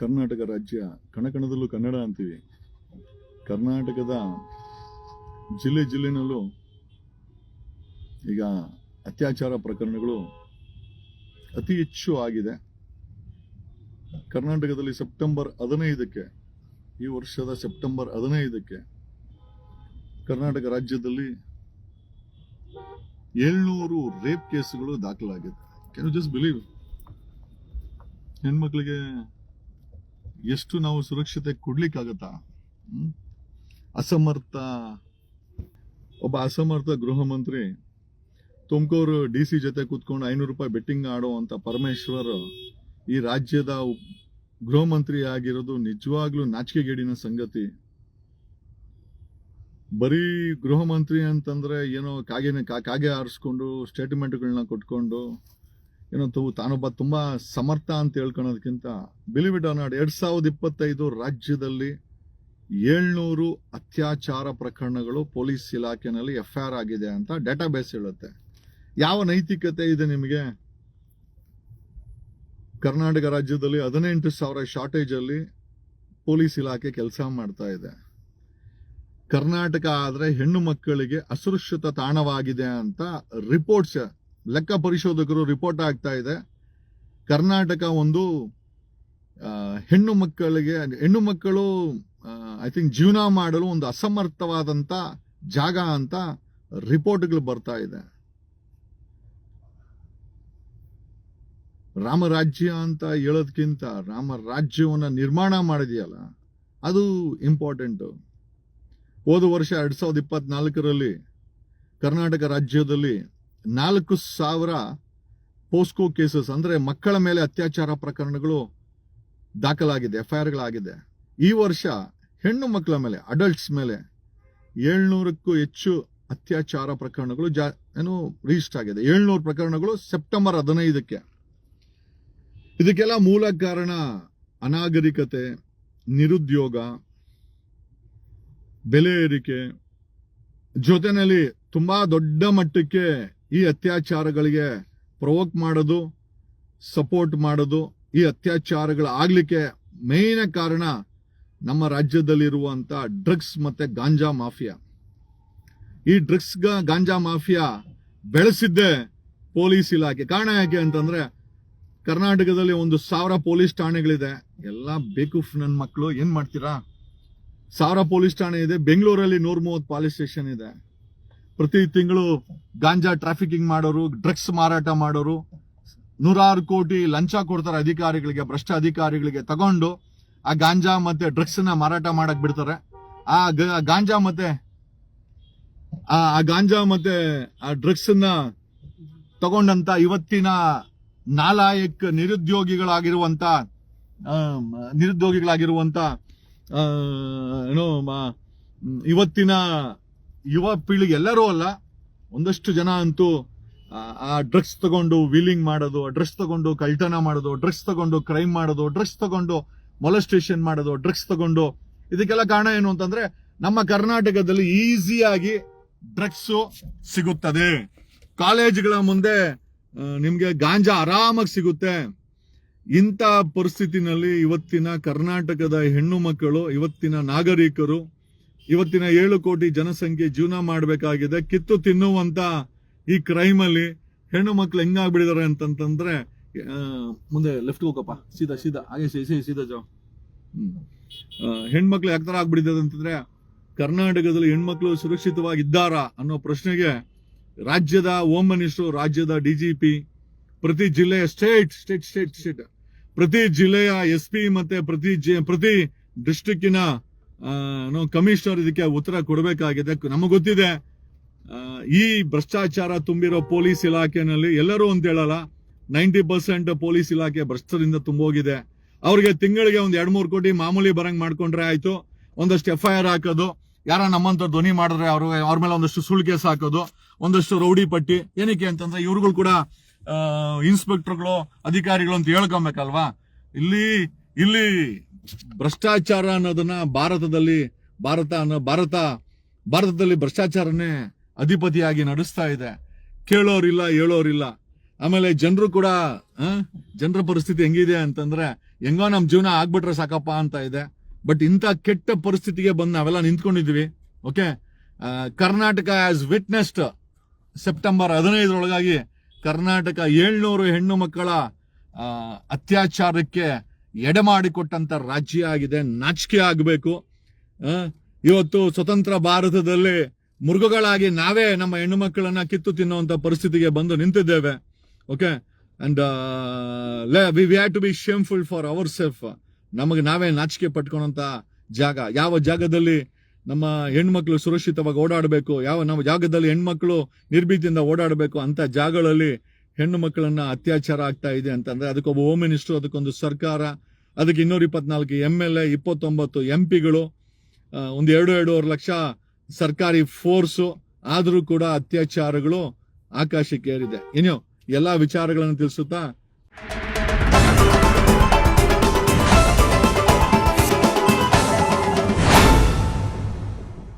ಕರ್ನಾಟಕ ರಾಜ್ಯ ಕಣಕಣದಲ್ಲೂ ಕನ್ನಡ ಅಂತೀವಿ. ಕರ್ನಾಟಕದ ಜಿಲ್ಲೆ ಜಿಲ್ಲೆನಲ್ಲೂ ಈಗ ಅತ್ಯಾಚಾರ ಪ್ರಕರಣಗಳು ಅತಿ ಹೆಚ್ಚು ಆಗಿದೆ. ಕರ್ನಾಟಕದಲ್ಲಿ ಸೆಪ್ಟೆಂಬರ್ ಹದಿನೈದಕ್ಕೆ, ಈ ವರ್ಷದ ಸೆಪ್ಟೆಂಬರ್ ಹದಿನೈದಕ್ಕೆ ಕರ್ನಾಟಕ ರಾಜ್ಯದಲ್ಲಿ ಏಳ್ನೂರು ರೇಪ್ ಕೇಸ್ಗಳು ದಾಖಲಾಗಿದೆ ಕ್ಯಾನ್ ಯು ಜಸ್ಟ್ ಬಿಲೀವ್ ಹೆಣ್ಮಕ್ಳಿಗೆ ಎಷ್ಟು ನಾವು ಸುರಕ್ಷತೆ ಕೊಡ್ಲಿಕ್ಕಾಗತ್ತಾ? ಅಸಮರ್ಥ. ಒಬ್ಬ ಅಸಮರ್ಥ ಗೃಹ ಮಂತ್ರಿ, ತುಮಕೂರು ಡಿ ಸಿ ಜೊತೆ ಕೂತ್ಕೊಂಡು ಐನೂರು ರೂಪಾಯಿ ಬೆಟ್ಟಿಂಗ್ ಆಡೋ ಅಂತ ಪರಮೇಶ್ವರ್ ಈ ರಾಜ್ಯದ ಗೃಹ ಮಂತ್ರಿ ಆಗಿರೋದು ನಿಜವಾಗ್ಲೂ ನಾಚಿಕೆಗೇಡಿನ ಸಂಗತಿ. ಬರೀ ಗೃಹ ಮಂತ್ರಿ ಅಂತಂದ್ರೆ ಏನೋ ಕಾಗೆ ಕಾಗೆ ಆರಿಸ್ಕೊಂಡು ಸ್ಟೇಟ್ಮೆಂಟ್ಗಳನ್ನ ಕೊಟ್ಕೊಂಡು ಏನೋ ತಾನೊಬ್ಬ ತುಂಬ ಸಮರ್ಥ ಅಂತ ಹೇಳ್ಕೊಳೋದಕ್ಕಿಂತ ಬಿಲಿವ್ ಇಟ್ ನಾಡ್ ಎರಡು ಸಾವಿರದ ಇಪ್ಪತ್ತೈದು ರಾಜ್ಯದಲ್ಲಿ ಏಳ್ನೂರು ಅತ್ಯಾಚಾರ ಪ್ರಕರಣಗಳು ಪೊಲೀಸ್ ಇಲಾಖೆಯಲ್ಲಿ ಎಫ್ ಐ ಆರ್ ಆಗಿದೆ ಅಂತ ಡೇಟಾಬೇಸ್ ಹೇಳುತ್ತೆ. ಯಾವ ನೈತಿಕತೆ ಇದೆ ನಿಮಗೆ? ಕರ್ನಾಟಕ ರಾಜ್ಯದಲ್ಲಿ ಹದಿನೆಂಟು ಸಾವಿರ ಶಾರ್ಟೇಜಲ್ಲಿ ಪೊಲೀಸ್ ಇಲಾಖೆ ಕೆಲಸ ಮಾಡ್ತಾ ಇದೆ. ಕರ್ನಾಟಕ ಆದರೆ ಹೆಣ್ಣು ಮಕ್ಕಳಿಗೆ ಅಸುರಕ್ಷಿತ ತಾಣವಾಗಿದೆ ಅಂತ ರಿಪೋರ್ಟ್ಸ್ ಲೆಕ್ಕ ಪರಿಶೋಧಕರು ರಿಪೋರ್ಟ್ ಆಗ್ತಾ ಇದೆ. ಕರ್ನಾಟಕ ಒಂದು ಹೆಣ್ಣು ಮಕ್ಕಳಿಗೆ, ಹೆಣ್ಣು ಮಕ್ಕಳು ಐ ಥಿಂಕ್ ಜೀವನ ಮಾಡಲು ಒಂದು ಅಸಮರ್ಥವಾದಂತ ಜಾಗ ಅಂತ ರಿಪೋರ್ಟ್ಗಳು ಬರ್ತಾ ಇದೆ. ರಾಮರಾಜ್ಯ ಅಂತ ಹೇಳೋದಕ್ಕಿಂತ ರಾಮ ರಾಜ್ಯವನ್ನು ನಿರ್ಮಾಣ ಮಾಡಿದೆಯಲ್ಲ, ಅದು ಇಂಪಾರ್ಟೆಂಟ್ ಹೋದ ವರ್ಷ ಎರಡು ಸಾವಿರದ ಇಪ್ಪತ್ನಾಲ್ಕರಲ್ಲಿ ಕರ್ನಾಟಕ ರಾಜ್ಯದಲ್ಲಿ ನಾಲ್ಕು ಸಾವಿರ ಪೋಸ್ಕೋ ಕೇಸಸ್, ಅಂದ್ರೆ ಮಕ್ಕಳ ಮೇಲೆ ಅತ್ಯಾಚಾರ ಪ್ರಕರಣಗಳು ದಾಖಲಾಗಿದೆ ಎಫ್ ಐ ಗಳಾಗಿದೆ ಈ ವರ್ಷ ಹೆಣ್ಣು ಮಕ್ಕಳ ಮೇಲೆ ಅಡಲ್ಟ್ಸ್ ಮೇಲೆ ಏಳ್ನೂರಕ್ಕೂ ಹೆಚ್ಚು ಅತ್ಯಾಚಾರ ಪ್ರಕರಣಗಳು ಜಾ, ಏನು ರಿಜಿಸ್ಟರ್ ಆಗಿದೆ. ಏಳ್ನೂರು ಪ್ರಕರಣಗಳು ಸೆಪ್ಟೆಂಬರ್ ಹದಿನೈದಕ್ಕೆ. ಇದಕ್ಕೆಲ್ಲ ಮೂಲ ಕಾರಣ ಅನಾಗರಿಕತೆ, ನಿರುದ್ಯೋಗ, ಬೆಲೆ ಏರಿಕೆ. ಜೊತೆನಲ್ಲಿ ತುಂಬಾ ದೊಡ್ಡ ಮಟ್ಟಕ್ಕೆ ಈ ಅತ್ಯಾಚಾರಗಳಿಗೆ ಪ್ರವೋಕ್ ಮಾಡೋದು ಸಪೋರ್ಟ್ ಮಾಡೋದು ಈ ಅತ್ಯಾಚಾರಗಳು ಆಗಲಿಕ್ಕೆ ಮೇನ್ ಕಾರಣ ನಮ್ಮ ರಾಜ್ಯದಲ್ಲಿರುವಂಥ ಡ್ರಗ್ಸ್ ಮತ್ತೆ ಗಾಂಜಾ ಮಾಫಿಯಾ. ಈ ಡ್ರಗ್ಸ್ ಗಾಂಜಾ ಮಾಫಿಯಾ ಬೆಳೆಸಿದ್ದೆ ಪೊಲೀಸ್ ಇಲಾಖೆ. ಕಾರಣ ಯಾಕೆ ಅಂತಂದ್ರೆ ಕರ್ನಾಟಕದಲ್ಲಿ ಒಂದು ಸಾವಿರ ಪೊಲೀಸ್ ಠಾಣೆಗಳಿದೆ. ಎಲ್ಲ ಬೇಕುಫ್ ನನ್ನ ಮಕ್ಕಳು ಏನು ಮಾಡ್ತೀರಾ? ಸಾವಿರ ಪೊಲೀಸ್ ಠಾಣೆ ಇದೆ. ಬೆಂಗಳೂರಲ್ಲಿ ನೂರ ಮೂವತ್ತು ಪೊಲೀಸ್ ಸ್ಟೇಷನ್ ಇದೆ. ಪ್ರತಿ ತಿಂಗಳು ಗಾಂಜಾ ಟ್ರಾಫಿಕಿಂಗ್ ಮಾಡೋರು ಡ್ರಗ್ಸ್ ಮಾರಾಟ ಮಾಡೋರು, ನೂರಾರು ಕೋಟಿ ಲಂಚ ಕೊಡ್ತಾರೆ ಅಧಿಕಾರಿಗಳಿಗೆ, ಭ್ರಷ್ಟ ಅಧಿಕಾರಿಗಳಿಗೆ ತಗೊಂಡು ಆ ಗಾಂಜಾ ಮತ್ತೆ ಡ್ರಗ್ಸ್ನ ಮಾರಾಟ ಮಾಡಕ್ ಬಿಡ್ತಾರೆ. ಆ ಗಾಂಜಾ ಮತ್ತೆ, ಆ ಗಾಂಜಾ ಮತ್ತೆ ಆ ಡ್ರಗ್ಸ್ನ ತಗೊಂಡಂತ ಇವತ್ತಿನ ನಾಲಾಯಕ್ ನಿರುದ್ಯೋಗಿಗಳಾಗಿರುವಂತ ನಿರುದ್ಯೋಗಿಗಳಾಗಿರುವಂತ ಏನೋ ಇವತ್ತಿನ ಯುವ ಪೀಳಿಗೆ ಎಲ್ಲರೂ ಅಲ್ಲ, ಒಂದಷ್ಟು ಜನ ಅಂತೂ, ಆ- ಡ್ರಗ್ಸ್ ತಗೊಂಡು ವೀಲಿಂಗ್ ಮಾಡೋದು, ಡ್ರಗ್ಸ್ ತಗೊಂಡು ಕಳ್ತನ ಮಾಡೋದು, ಡ್ರಗ್ಸ್ ತಗೊಂಡು ಕ್ರೈಮ್ ಮಾಡೋದು, ಡ್ರಗ್ಸ್ ತಗೊಂಡು ಮೊಲಸ್ಟೇಷನ್ ಮಾಡೋದು, ಡ್ರಗ್ಸ್ ತಗೊಂಡು ಇದಕ್ಕೆಲ್ಲ ಕಾರಣ ಏನು ಅಂತಂದ್ರೆ, ನಮ್ಮ ಕರ್ನಾಟಕದಲ್ಲಿ ಈಸಿಯಾಗಿ ಡ್ರಗ್ಸ್ ಸಿಗುತ್ತದೆ. ಕಾಲೇಜ್ಗಳ ಮುಂದೆ ನಿಮ್ಗೆ ಗಾಂಜಾ ಆರಾಮಾಗಿ ಸಿಗುತ್ತೆ. ಇಂಥ ಪರಿಸ್ಥಿತಿನಲ್ಲಿ ಇವತ್ತಿನ ಕರ್ನಾಟಕದ ಹೆಣ್ಣು ಮಕ್ಕಳು, ಇವತ್ತಿನ ನಾಗರಿಕರು ಇವತ್ತಿನ ಏಳು ಕೋಟಿ ಜನಸಂಖ್ಯೆ ಜೀವನ ಮಾಡಬೇಕಾಗಿದೆ. ಕಿತ್ತು ತಿನ್ನುವಂತ ಈ ಕ್ರೈಮ್ ಅಲ್ಲಿ ಹೆಣ್ಣು ಮಕ್ಳು ಹೆಂಗಾಗ್ಬಿಡಿದಾರೆ ಅಂತಂತಂದ್ರೆ ಮುಂದೆ ಲೆಫ್ಟ್ ಹೋಗಪ್ಪ. ಸೀದಾ ಸೀದಾ, ಹಾಗೆ ಸೀದಾ ಜಾವ್. ಹೆಣ್ಮಕ್ಳು ಯಾಕೆ ತರ ಆಗ್ಬಿಡಿದ್ದಾರೆ ಅಂತಂದ್ರೆ, ಕರ್ನಾಟಕದಲ್ಲಿ ಹೆಣ್ಮಕ್ಳು ಸುರಕ್ಷಿತವಾಗಿದ್ದಾರಾ ಅನ್ನೋ ಪ್ರಶ್ನೆಗೆ ರಾಜ್ಯದ ಹೋಮ್ ಮಿನಿಸ್ಟರ್ ರಾಜ್ಯದ ಡಿಜಿಪಿ ಪ್ರತಿ ಜಿಲ್ಲೆಯ ಸ್ಟೇಟ್ ಸ್ಟೇಟ್ ಸ್ಟೇಟ್ ಸ್ಟೇಟ್ ಪ್ರತಿ ಜಿಲ್ಲೆಯ ಎಸ್ ಪಿ ಮತ್ತೆ ಪ್ರತಿ ಪ್ರತಿ ಪ್ರತಿ ಡಿಸ್ಟ್ರಿಕ್ಕಿನ ಕಮಿಷನರ್ ಇದಕ್ಕೆ ಉತ್ತರ ಕೊಡಬೇಕಾಗಿದೆ. ನಮಗೆ ಗೊತ್ತಿದೆ ಈ ಭ್ರಷ್ಟಾಚಾರ ತುಂಬಿರೋ ಪೊಲೀಸ್ ಇಲಾಖೆನಲ್ಲಿ ಎಲ್ಲರೂ ಅಂತ ಹೇಳಲ್ಲ, ನೈಂಟಿ ಪರ್ಸೆಂಟ್ ಪೊಲೀಸ್ ಇಲಾಖೆ ಭ್ರಷ್ಟರಿಂದ ತುಂಬೋಗಿದೆ. ಅವ್ರಿಗೆ ತಿಂಗಳಿಗೆ ಒಂದ್ ಎರಡ್ ಮೂರು ಕೋಟಿ ಮಾಮೂಲಿ ಬರಂಗ್ ಮಾಡ್ಕೊಂಡ್ರೆ ಆಯ್ತು. ಒಂದಷ್ಟು ಎಫ್ ಐ ಆರ್ ಹಾಕೋದು, ಯಾರ ನಮ್ಮಂತ ಧ್ವನಿ ಮಾಡಿದ್ರೆ ಅವ್ರ ಅವ್ರ ಮೇಲೆ ಒಂದಷ್ಟು ಸುಳ್ಳು ಕೇಸ್ ಹಾಕೋದು, ಒಂದಷ್ಟು ರೌಡಿ ಪಟ್ಟಿ, ಏನಕ್ಕೆ ಅಂತಂದ್ರೆ ಇವ್ರುಗಳು ಕೂಡ ಇನ್ಸ್ಪೆಕ್ಟರ್ಗಳು, ಅಧಿಕಾರಿಗಳು ಅಂತ ಹೇಳ್ಕೊಬೇಕಲ್ವಾ? ಇಲ್ಲಿ ಇಲ್ಲಿ ಭ್ರಷ್ಟಾಚಾರ ಅನ್ನೋದನ್ನ ಭಾರತದಲ್ಲಿ ಭಾರತ ಅನ್ನೋ ಭಾರತ, ಭಾರತದಲ್ಲಿ ಭ್ರಷ್ಟಾಚಾರನೇ ಅಧಿಪತಿಯಾಗಿ ನಡೆಸ್ತಾ ಇದೆ. ಕೇಳೋರಿಲ್ಲ, ಹೇಳೋರಿಲ್ಲ. ಆಮೇಲೆ ಜನರು ಕೂಡ ಜನರ ಪರಿಸ್ಥಿತಿ ಹೆಂಗಿದೆ ಅಂತಂದ್ರೆ, ಹೆಂಗೋ ನಮ್ಮ ಜೀವನ ಆಗ್ಬಿಟ್ರೆ ಸಾಕಪ್ಪ ಅಂತ ಇದೆ. ಬಟ್ ಇಂಥ ಕೆಟ್ಟ ಪರಿಸ್ಥಿತಿಗೆ ಬಂದು ನಾವೆಲ್ಲ ನಿಂತ್ಕೊಂಡಿದ್ವಿ. Okay? Karnataka has witnessed September ಹದಿನೈದರೊಳಗಾಗಿ Karnataka ಏಳ್ನೂರು ಹೆಣ್ಣು ಮಕ್ಕಳ ಅತ್ಯಾಚಾರಕ್ಕೆ ಎಡೆ ಮಾಡಿಕೊಟ್ಟಂತ ರಾಜ್ಯ ಆಗಿದೆ, ನಾಚಿಕೆ ಆಗಬೇಕು. ಇವತ್ತು ಸ್ವತಂತ್ರ ಭಾರತದಲ್ಲಿ ಮೃಗಗಳಾಗಿ ನಾವೇ ನಮ್ಮ ಹೆಣ್ಣು ಮಕ್ಕಳನ್ನ ಕಿತ್ತು ತಿನ್ನುವಂತ ಪರಿಸ್ಥಿತಿಗೆ ಬಂದು ನಿಂತಿದ್ದೇವೆ. Okay and we have to be shameful for our self ನಮಗೆ ನಾವೇ ನಾಚಿಕೆ ಪಟ್ಕೊಂಡಂತ ಜಾಗ. ಯಾವ ಜಾಗದಲ್ಲಿ ನಮ್ಮ ಹೆಣ್ಮಕ್ಳು ಸುರಕ್ಷಿತವಾಗಿ ಓಡಾಡಬೇಕು, ಯಾವ, ನಮ್ಮ ಜಾಗದಲ್ಲಿ ಹೆಣ್ಮಕ್ಳು ನಿರ್ಭೀತಿಯಿಂದ ಓಡಾಡಬೇಕು ಅಂತ ಜಾಗಗಳಲ್ಲಿ ಹೆಣ್ಣು ಮಕ್ಕಳನ್ನ ಅತ್ಯಾಚಾರ ಆಗ್ತಾ ಇದೆ ಅಂತಂದ್ರೆ ಅದಕ್ಕೊಬ್ಬ ಹೋಮ್ ಮಿನಿಸ್ಟರ್ ಅದಕ್ಕೊಂದು ಸರ್ಕಾರ, ಅದಕ್ಕೆ ಇನ್ನೂರ ಇಪ್ಪತ್ನಾಲ್ಕು ಎಂ ಎಲ್ ಎ ಇಪ್ಪತ್ತೊಂಬತ್ತು ಎಂ ಪಿಗಳು ಒಂದು ಎರಡು ಎರಡೂವರೆ ಲಕ್ಷ ಸರ್ಕಾರಿ ಫೋರ್ಸು ಆದರೂ ಕೂಡ ಅತ್ಯಾಚಾರಗಳು ಆಕಾಶಕ್ಕೆ ಏರಿದೆ. ಇನ್ನು ಎಲ್ಲಾ ವಿಚಾರಗಳನ್ನು ತಿಳಿಸುತ್ತಾ